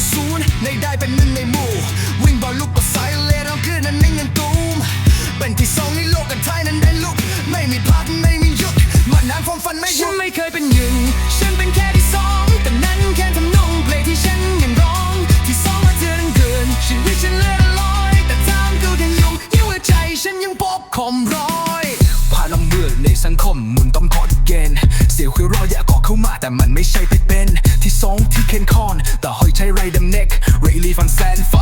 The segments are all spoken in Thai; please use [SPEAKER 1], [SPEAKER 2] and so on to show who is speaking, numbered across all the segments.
[SPEAKER 1] จะศูนย์ในได้เป็นหนึ่งในหมู่ วิ่งบอลลูกปสายเลนเอาขึ้นนั้นนิ่งยังตูม เป็นที่สองในโลกกันไทยนั้นได้ลุก ไม่มีพักไม่มีหยุดมานานความฝันไม่หยุดฉันไม่เคยเป็น ในสังคมมุนต้องพอดเกณฑ์เสียวคือรอยอยากออกเข้ามา แต่มันไม่ใช่ไปเป็น ที่สองที่เคนคอน แต่หอยใช้ไรดำเน็กเรลีฟันแซนไฟ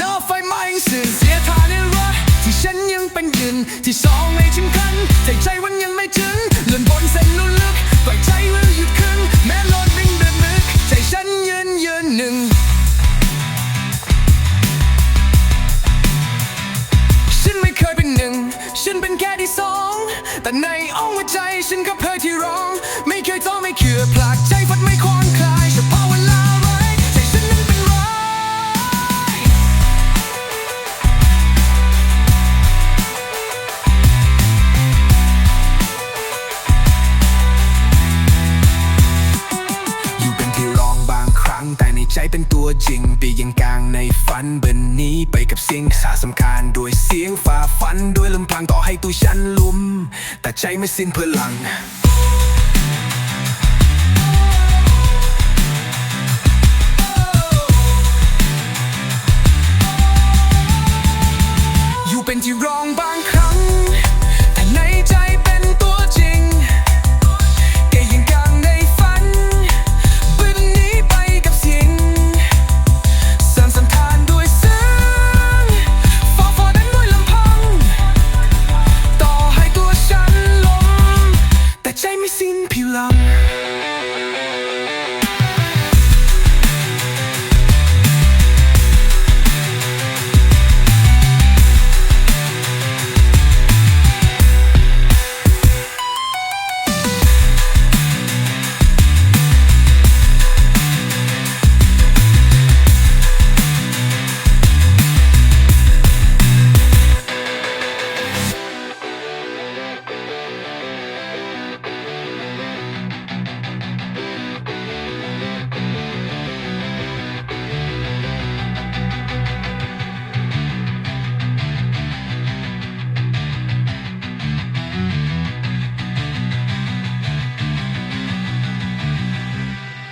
[SPEAKER 1] น้าไฟไหม้สื่อเสียทานในรถที่ฉันยังเป็นยืนที่สองไม่ถึงคันแต่ใจวันยังไม่ถึงเลื่อนบนเส้นลุ่นลึกปล่อยใจไว้หยุดครึ่งแม้รถวิ่งเดินลึกใจฉันยืนยืนหนึ่งฉันไม่เคยเป็นหนึ่งฉันเป็นแค่ที่สอง ในอ้อมหัวใจฉันก็เพยที่ร้อง ไม่เคยท้อไม่เคือผลักใจฟัดไม่คลอนคลายเฉพาะเวลาไรใจฉันนั้นเป็นร้ายอยู่เป็นที่รองบางครั้งแต่ในใจเป็นตัวจริง ฝันเบินนี้ไปกับเสียงสาสำคัญด้วยเสียงฝ่าฟันด้วยลำพังต่อให้ตัวฉันลุมแต่ใจไม่สิ้นพลังอยู่เป็นที่รองบา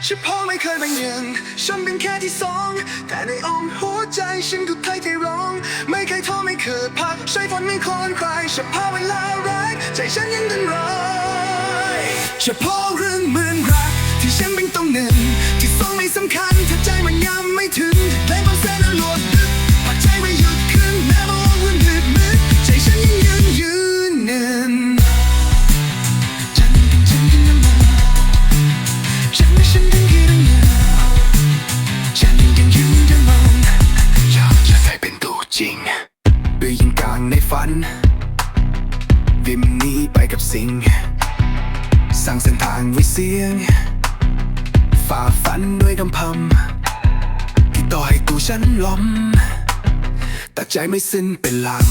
[SPEAKER 1] ฉันพอไม่เคยเป็นหนึ่งฉันเป็นแค่ที่สอง แต่ในอ้อมหัวใจฉันก็ไทยที่ร้อง ไม่เคยท้อไม่เคยพักใช้ฝนไม่คลอนใครเฉพาะเวลาร้ายใจฉันยังเดินร้ายเฉพาะเรื่องเหมือน จริงไปยิงกลางในฝันวิมหนี้ไปกับสิ่ง สร้างเส้นทางไว้เสียง ฝ่าฟันด้วยกำพำที่ต่อให้ตัวฉันล้มแต่ใจไม่สิ้นเป็นหลัง